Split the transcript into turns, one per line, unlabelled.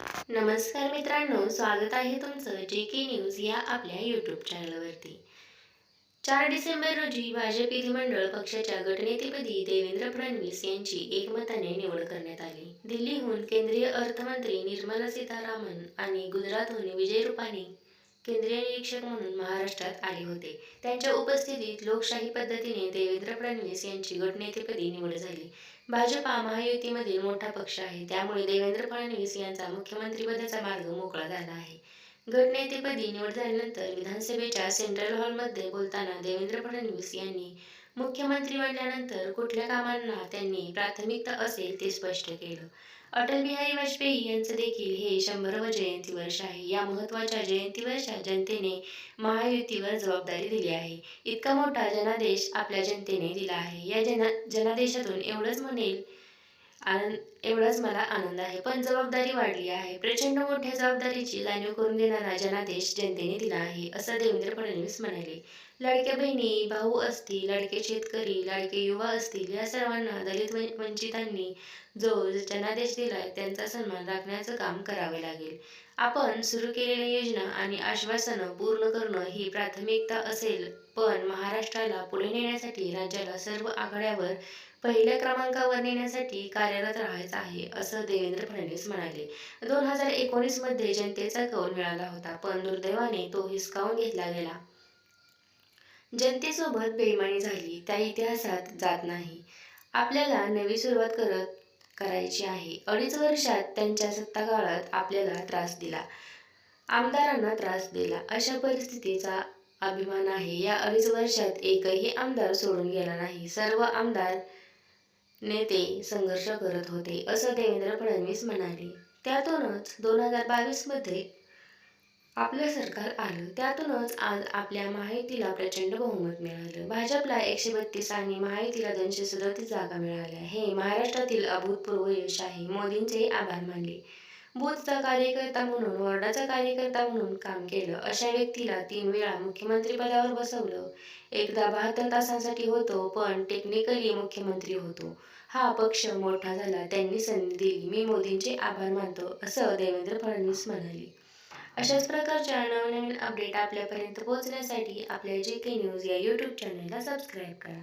नमस्कार मित्रांनो स्वागत आहे तुमचं जे के न्यूज या आपल्या यूट्यूब चॅनलवरती चार डिसेंबर रोजी भाजप विधिमंडळ पक्षाच्या गटनेतेपदी देवेंद्र फडणवीस यांची एकमताने निवड करण्यात आली. दिल्लीहून केंद्रीय अर्थमंत्री निर्मला सीतारामन आणि गुजरातहून विजय रुपाणी केंद्रीय निरीक्षक म्हणून महाराष्ट्रात आले होते. त्यांच्या उपस्थितीत लोकशाही पद्धतीने देवेंद्र फडणवीस यांची गटनेतेपदी निवड झाली. भाजपा महायुतीमधील मोठा पक्ष आहे. त्यामुळे देवेंद्र फडणवीस यांचा मुख्यमंत्रीपदाचा मार्ग मोकळा झाला आहे. गटनेतेपदी निवड झाल्यानंतर विधानसभेच्या सेंट्रल हॉलमध्ये बोलताना देवेंद्र फडणवीस यांनी मुख्यमंत्री बनल्यानंतर कुठल्या कामांना त्यांनी प्राथमिकता असेल ते स्पष्ट केलं. अटल बिहारी वाजपेयी यांचं देखील हे शंभरवं जयंती वर्ष आहे. या महत्त्वाच्या जयंती वर्षात जनतेने महायुतीवर जबाबदारी दिली आहे. इतका मोठा जनादेश आपल्या जनतेने दिला आहे. या जना जनादेशातून एवढंच म्हणेल आनंद एवढाच मला आनंद आहे. पण जबाबदारी वाढली आहे. प्रचंड मोठ्या जबाबदारीची जाणीव करून देणारा जनादेश जनतेने दिला आहे असं देवेंद्र फडणवीस म्हणाले. लाडक्या बहिणी भाऊ असतील लाडके शेतकरी लाडके युवा असतील या सर्वांना दलित वंचितांनी जो जनादेश दिलाय त्यांचा सन्मान राखण्याचं काम करावे लागेल. आपण सुरू केलेल्या योजना आणि आश्वासनं पूर्ण करणं ही प्राथमिकता असेल पण महाराष्ट्राला पुढे नेण्यासाठी राज्याला सर्व आघाड्यावर पहिल्या क्रमांकावर नेण्यासाठी कार्यरत राहायचं आहे असं देवेंद्र फडणवीस म्हणाले. दोन हजार एकोणीसमध्ये जनतेचा कौल मिळाला होता पण दुर्दैवाने तो हिसकावून घेतला गेला. जनतेसोबत बेईमानी झाली त्या इतिहासात जात नाही. आपल्याला नवी सुरुवात करत करायची आहे. अडीच वर्षात त्यांच्या सत्ताकाळात आपल्याला त्रास दिला. आमदारांना त्रास दिला. अशा परिस्थितीचा अभिमान आहे. या अडीच वर्षात एकही आमदार सोडून गेला नाही. सर्व आमदार नेते संघर्ष करत होते असं देवेंद्र फडणवीस म्हणाले. त्यातूनच दोन हजार बावीसमध्ये आपलं सरकार आलं. त्यातूनच आज आपल्या माहितीला प्रचंड बहुमत मिळालं. भाजपला एकशे बत्तीस आणि माहितीला दोनशे सदतीस जागा मिळाल्या. हे महाराष्ट्रातील अभूतपूर्व यश आहे. मोदींचे आभार मानले. बूथचा कार्यकर्ता म्हणून वॉर्डाचा कार्यकर्ता म्हणून काम केलं. अशा व्यक्तीला तीन वेळा मुख्यमंत्रीपदावर बसवलं. एकदा बहात्तर तासांसाठी होतो पण टेक्निकली मुख्यमंत्री होतो. हा पक्ष मोठा झाला त्यांनी संधी दिली. मी मोदींचे आभार मानतो असं देवेंद्र फडणवीस म्हणाले. अशाच प्रकारच्या नवनवीन अपडेट आपल्यापर्यंत पोहोचण्यासाठी आपल्या जे के न्यूज या यूट्यूब चॅनलला सबस्क्राईब करा.